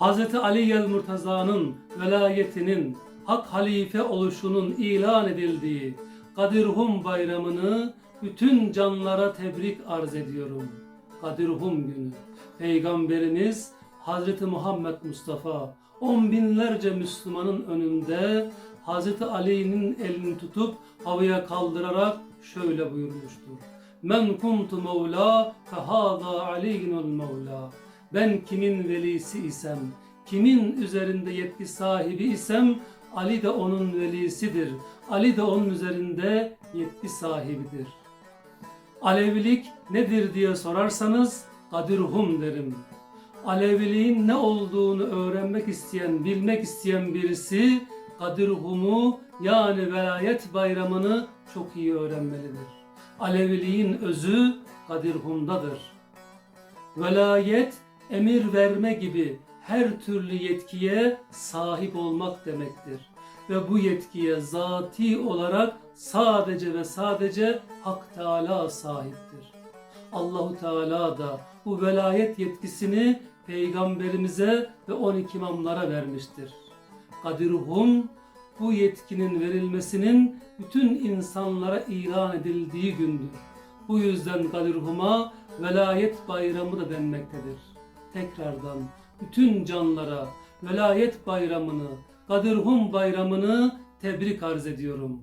Hz. Ali el Murtaza'nın velayetinin hak halife oluşunun ilan edildiği Kadirhum bayramını bütün canlara tebrik arz ediyorum. Kadirhum günü. Peygamberimiz Hz. Muhammed Mustafa on binlerce Müslümanın önünde Hz. Ali'nin elini tutup havaya kaldırarak şöyle buyurmuştur. Men kuntu mevla fehaza aliyyinul mevla. Ben kimin velisi isem, kimin üzerinde yetki sahibi isem Ali de onun velisidir. Ali de onun üzerinde yetki sahibidir. Alevilik nedir diye sorarsanız Kadirhum derim. Aleviliğin ne olduğunu öğrenmek isteyen, bilmek isteyen birisi Kadirhum'u yani velayet bayramını çok iyi öğrenmelidir. Aleviliğin özü Kadirhum'dadır. Velayet emir verme gibi her türlü yetkiye sahip olmak demektir. Ve bu yetkiye zati olarak sadece ve sadece Hak Teala sahiptir. Allahu Teala da bu velayet yetkisini peygamberimize ve 12 imamlara vermiştir. Kadirhum bu yetkinin verilmesinin bütün insanlara ilan edildiği gündür. Bu yüzden Kadirhum'a velayet bayramı da denmektedir. Tekrardan bütün canlara velayet bayramını, Kadirhum bayramını tebrik arz ediyorum.